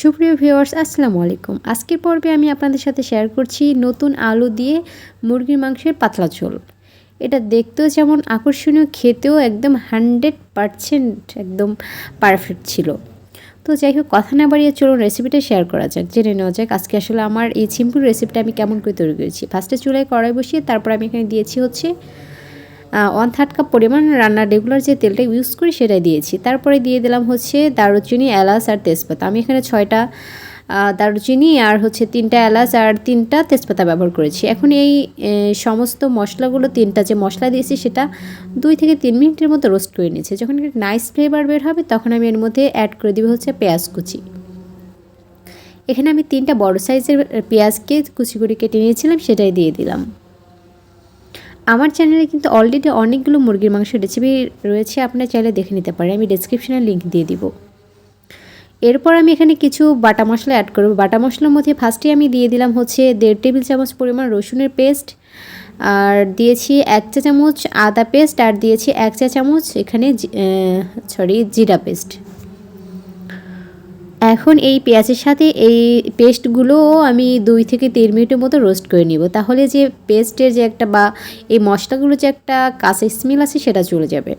সুপ্রিয় ভিউয়ার্স, আসসালামু আলাইকুম। আজকের পর্বে আমি আপনাদের সাথে শেয়ার করছি নতুন আলু দিয়ে মুরগির মাংসের পাতলা ঝোল। এটা দেখতেও যেমন আকর্ষণীয়, খেতেও একদম হান্ড্রেড পারসেন্ট একদম পারফেক্ট ছিল। তো যাই হোক, কথা না বাড়িয়ে চলুন রেসিপিটা শেয়ার করা যাক, জেনে নেওয়া যাক আজকে আসলে আমার এই সিম্পল রেসিপিটা আমি কেমন করে তৈরি করেছি। ফার্স্টে চুলায় কড়াই বসিয়ে তারপর আমি এখানে দিয়েছি হচ্ছে ওয়ান থার্ড কাপ পরিমাণ রান্নার রেগুলার যে তেলটা ইউজ করি সেটাই দিয়েছি। তারপরে দিয়ে দিলাম হচ্ছে দারুচিনি, এলাচ আর তেজপাতা। আমি এখানে ছয়টা দারুচিনি আর হচ্ছে তিনটা এলাচ আর তিনটা তেজপাতা ব্যবহার করেছি। এখন এই সমস্ত মশলাগুলো, তিনটা যে মশলা দিয়েছি সেটা দুই থেকে তিন মিনিটের মতো রোস্ট করে নিয়েছি। যখন নাইস ফ্লেভার বের হবে, তখন আমি এর মধ্যে অ্যাড করে দিব হচ্ছে পেঁয়াজ কুচি। এখানে আমি তিনটা বড় সাইজের পেঁয়াজকে কুচি করে কেটে নিয়েছিলাম, সেটাই দিয়ে দিলাম। আমার চ্যানেলে কিন্তু অলরেডি অনেকগুলো মুরগির মাংসের রেসিপি রয়েছে, আপনার চাইলে দেখে নিতে পারেন। আমি ডিসক্রিপশনে লিঙ্ক দিয়ে দিব। এরপর আমি এখানে কিছু বাটা মশলা অ্যাড করব। বাটা মশলার মধ্যে ফার্স্টে আমি দিয়ে দিলাম হচ্ছে দেড় টেবিল চামচ পরিমাণ রসুনের পেস্ট আর দিয়েছি এক চা চামচ আদা পেস্ট আর দিয়েছি এক চা চামচ এখানে সরি জিরা পেস্ট এখন এই পেঁয়াজের সাথে এই পেস্টগুলোও আমি দুই থেকে তিন মিনিটের মতো রোস্ট করে নিব। তাহলে যে পেস্টের যে একটা বা এই মশলাগুলো যে একটা কাঁচা স্মেল আছে সেটা চলে যাবে।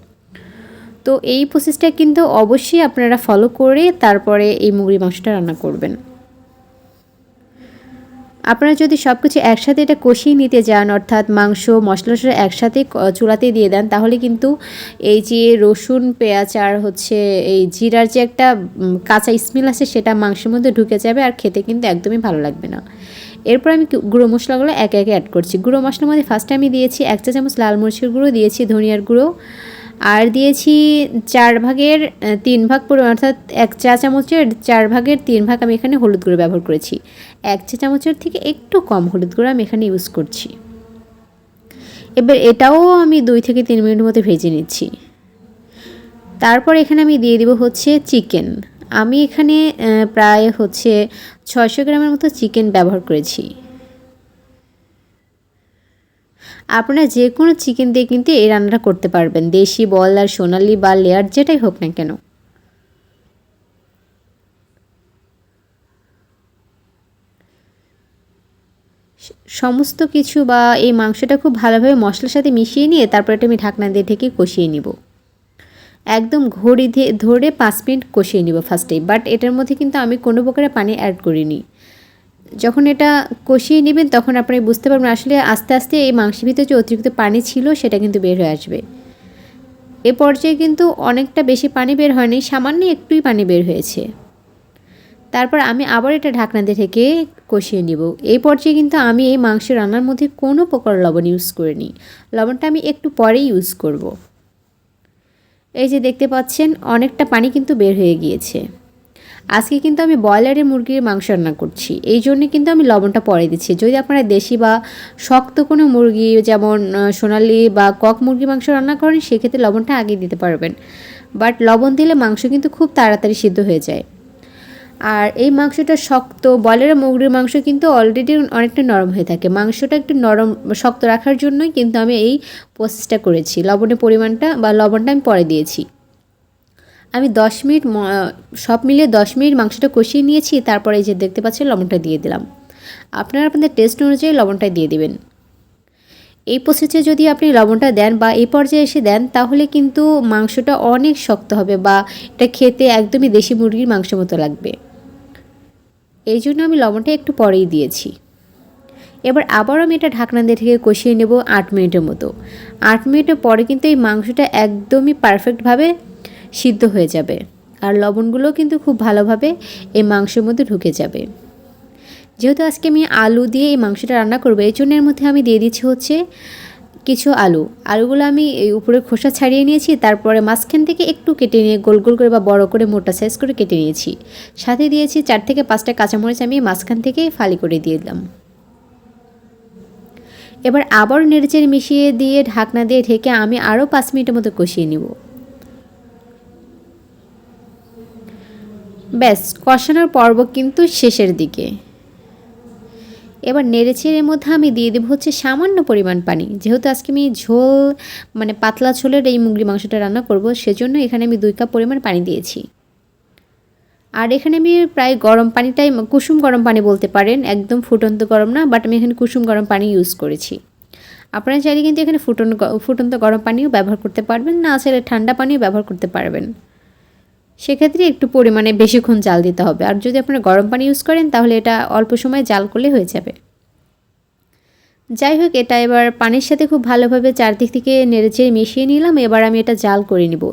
তো এই প্রসেসটা কিন্তু অবশ্যই আপনারা ফলো করে তারপরে এই মুগরি মাংসটা রান্না করবেন। আপনারা যদি সব কিছু একসাথে এটা কষিয়ে নিতে যান, অর্থাৎ মাংস, মশলা একসাথে চুলাতে দিয়ে দেন, তাহলে কিন্তু এই যে রসুন, পেঁয়াজ আর হচ্ছে এই জিরার যে একটা কাঁচা স্মেল আছে, সেটা মাংসের মধ্যে ঢুকে যাবে আর খেতে কিন্তু একদমই ভালো লাগবে না। এরপর আমি গুঁড়ো মশলাগুলো একে একে অ্যাড করছি। গুঁড়ো মশলার মধ্যে ফার্স্টে আমি দিয়েছি এক চা চামচ লাল মরিচের গুঁড়ো, দিয়েছি ধনিয়ার গুঁড়ো আর দিয়েছি চার ভাগের তিন ভাগ পরিমাণ অর্থাৎ এক চা চামচের চার ভাগের তিন ভাগ আমি এখানে হলুদ গুঁড়ো ব্যবহার করেছি। এক চা চামচের থেকে একটু কম হলুদ গুঁড়ো আমি এখানে ইউজ করছি। এবার এটাও আমি দুই থেকে তিন মিনিট মতো ভেজে নিচ্ছি। তারপর এখানে আমি দিয়ে দিব হচ্ছে চিকেন। আমি এখানে প্রায় হচ্ছে ছয়শো গ্রামের মতো চিকেন ব্যবহার করেছি। আপনারা যে কোনো চিকেন দিয়ে কিন্তু এই রান্নাটা করতে পারবেন। দেশি বল আর সোনালি বা লেয়ার যেটাই হোক না কেন। সমস্ত কিছু বা এই মাংসটা খুব ভালোভাবে মশলার সাথে মিশিয়ে নিয়ে তারপরে এটা আমি ঢাকনা দিয়ে ঢেকে কষিয়ে নিব। একদম ঘড়ি ধরে পাঁচ মিনিট কষিয়ে নিব ফার্স্টেই বাট এটার মধ্যে কিন্তু আমি কোনো প্রকারের পানি অ্যাড করিনি। যখন এটা কষিয়ে নেবেন, তখন আপনি বুঝতে পারবেন আসলে আস্তে আস্তে এই মাংসের ভিতরে যে অতিরিক্ত পানি ছিল, সেটা কিন্তু বের হয়ে আসবে। এ পর্যায়ে কিন্তু অনেকটা বেশি পানি বের হয়নি, সামান্য একটুই পানি বের হয়েছে। তারপর আমি আবার এটা ঢাকনা দিয়ে থেকে কষিয়ে নিব। এই পর্যায়ে কিন্তু আমি এই মাংস রান্নার মধ্যে কোনো প্রকার লবণ ইউজ করিনি। লবণটা আমি একটু পরেই ইউজ করব। এই যে দেখতে পাচ্ছেন, অনেকটা পানি কিন্তু বের হয়ে গিয়েছে। আজকে কিন্তু আমি ব্রয়লারের মুরগির মাংস রান্না করছি। এই জন্য কিন্তু আমি লবণটা পরে দিচ্ছি। যদি আপনারা দেশি বা শক্ত কোনো মুরগি, যেমন সোনালি বা কক মুরগির মাংস রান্না করেন, সেক্ষেত্রে লবণটা আগে দিতে পারবেন। বাট লবণ দিলে মাংস কিন্তু খুব তাড়াতাড়ি সিদ্ধ হয়ে যায়। আর এই মাংসটা শক্ত, ব্রয়লারের মুরগির মাংস কিন্তু অলরেডি অনেকটা নরম হয়ে থাকে। মাংসটা একটু নরম, শক্ত রাখার জন্যই কিন্তু আমি এই প্রসেসটা করেছি। লবণের পরিমাণটা বা লবণটা আমি পরে দিয়েছি। আমি দশ মিনিট সব মিলিয়ে দশ মিনিট মাংসটা কষিয়ে নিয়েছি, তারপরে এই যে দেখতে পাচ্ছেন লবণটা দিয়ে দিলাম। আপনারা আপনাদের টেস্ট অনুযায়ী লবণটা দিয়ে দিবেন। এই প্রসেসে যদি আপনি লবণটা দেন বা এই পর্যায়ে এসে দেন, তাহলে কিন্তু মাংসটা অনেক শক্ত হবে বা এটা খেতে একদমই দেশি মুরগির মাংস মতো লাগবে। এই জন্য আমি লবণটা একটু পরেই দিয়েছি। এবার আবারও আমি এটা ঢাকনা দিয়ে থেকে কষিয়ে নেব আট মিনিটের মতো। আট মিনিটের পরে কিন্তু এই মাংসটা একদমই পারফেক্টভাবে সিদ্ধ হয়ে যাবে। আর লবণগুলো কিন্তু খুব ভালোভাবে এই মাংসের মধ্যে ঢুকে যাবে। যেহেতু আজকে আমি আলু দিয়ে এই মাংসটা রান্না করব, এই জন্য এর মধ্যে আমি দিয়ে দিচ্ছি হচ্ছে কিছু আলু। আলুগুলো আমি এই উপরে খোসা ছাড়িয়ে নিয়েছি, তারপরে মাঝখান থেকে একটু কেটে নিয়ে গোল গোল করে বা বড় করে মোটা সাইজ করে কেটে নিয়েছি। সাথে দিয়েছি চার থেকে পাঁচটা কাঁচামরিচ আমি মাঝখান থেকে ফালি করে দিয়ে দিলাম। এবার আবার নেড়েচেড়ে মিশিয়ে দিয়ে ঢাকনা দিয়ে ঢেকে আমি আরও পাঁচ মিনিটের মতো কষিয়ে নিব। ব্যাস, কষানোর পর্ব কিন্তু শেষের দিকে। এবার নেড়েছেড়ের মধ্যে আমি দিয়ে দেবো হচ্ছে সামান্য পরিমাণ পানি। যেহেতু আজকে আমি ঝোল মানে পাতলা ঝোলের এই মুগলি মাংসটা রান্না করব, সেজন্য এখানে আমি দুই কাপ পরিমাণ পানি দিয়েছি। আর এখানে আমি প্রায় গরম পানিটাই, কুসুম গরম পানি বলতে পারেন, একদম ফুটন্ত গরম না বাট আমি এখানে কুসুম গরম পানি ইউজ করেছি। আপনারা চাইলে কিন্তু এখানে ফুটন্ত ফুটন্ত গরম পানিও ব্যবহার করতে পারবেন, না চাইলে ঠান্ডা পানিও ব্যবহার করতে পারবেন। সেক্ষেত্রে একটু পরিমাণে বেশিক্ষণ জাল দিতে হবে। আর যদি আপনারা গরম পানি ইউজ করেন, তাহলে এটা অল্প সময় জাল করলে হয়ে যাবে। যাই হোক, এটা এবার পানির সাথে খুব ভালোভাবে চারদিক থেকে নেড়েচেড়ে মিশিয়ে নিলাম। এবার আমি এটা জাল করে নিব।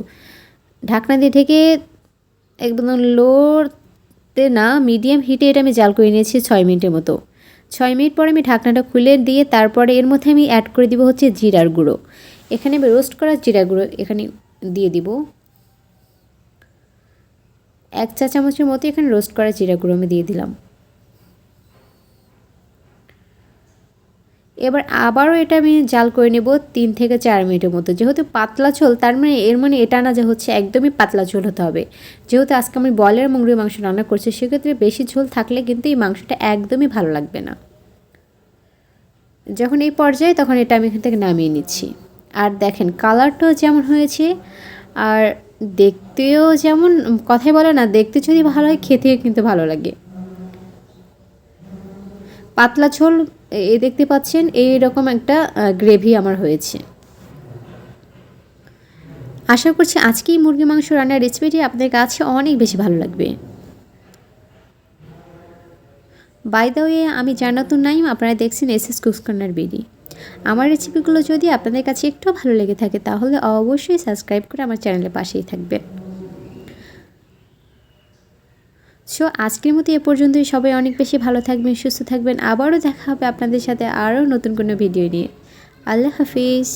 ঢাকনা দিয়ে ঢেকে একদম লোতে না মিডিয়াম হিটে এটা আমি জাল করে নিয়েছি ছয় মিনিটের মতো। ছয় মিনিট পরে আমি ঢাকনাটা খুলে দিয়ে তারপরে এর মধ্যে আমি অ্যাড করে দিব হচ্ছে জিরার গুঁড়ো। এখানে আমি রোস্ট করা জিরার গুঁড়ো এখানে দিয়ে দিব। এক চা চামচের মতো এখানে রোস্ট করা জিরা গুঁড়ো আমি দিয়ে দিলাম। এবার আবারও এটা আমি জাল করে নেব তিন থেকে চার মিনিটের মতো। যেহেতু পাতলা ঝোল, তার মানে এর মানে এটা না যে হচ্ছে একদমই পাতলা ঝোল হতে হবে। যেহেতু আজকে আমি বয়লার মুরগির মাংস রান্না করছি, সেক্ষেত্রে বেশি ঝোল থাকলে কিন্তু এই মাংসটা একদমই ভালো লাগবে না। যখন এই পর্যায়ে তখন এটা আমি এখান থেকে নামিয়ে নিচ্ছি। আর দেখেন কালারটাও যেমন হয়েছে, আর দেখতেও যেমন, কথাই বলে না, দেখতে যদি ভালো হয়, খেতেও কিন্তু ভালো লাগে। পাতলা ঝোল, এ দেখতে পাচ্ছেন, এইরকম একটা গ্রেভি আমার হয়েছে। আশা করছি আজকেই মুরগি মাংস রান্নার রেসিপিটি আপনাদের কাছে অনেক বেশি ভালো লাগবে। বাই দ্য ওয়ে আমি জান্নাতুন নাইম আপনারা দেখছেন এস এস কুসকর্নার বিডি। আমার রেসিপিগুলো যদি আপনাদের কাছে একটু ভালো লেগে থাকে, তাহলে অবশ্যই সাবস্ক্রাইব করে আমার চ্যানেলে পাশেই থাকবেন। সো আজকের মতো এ পর্যন্তই। সবাই অনেক বেশি ভালো থাকবেন, সুস্থ থাকবেন। আবারও দেখা হবে আপনাদের সাথে আরও নতুন কোনো ভিডিও নিয়ে। আল্লাহ হাফিজ।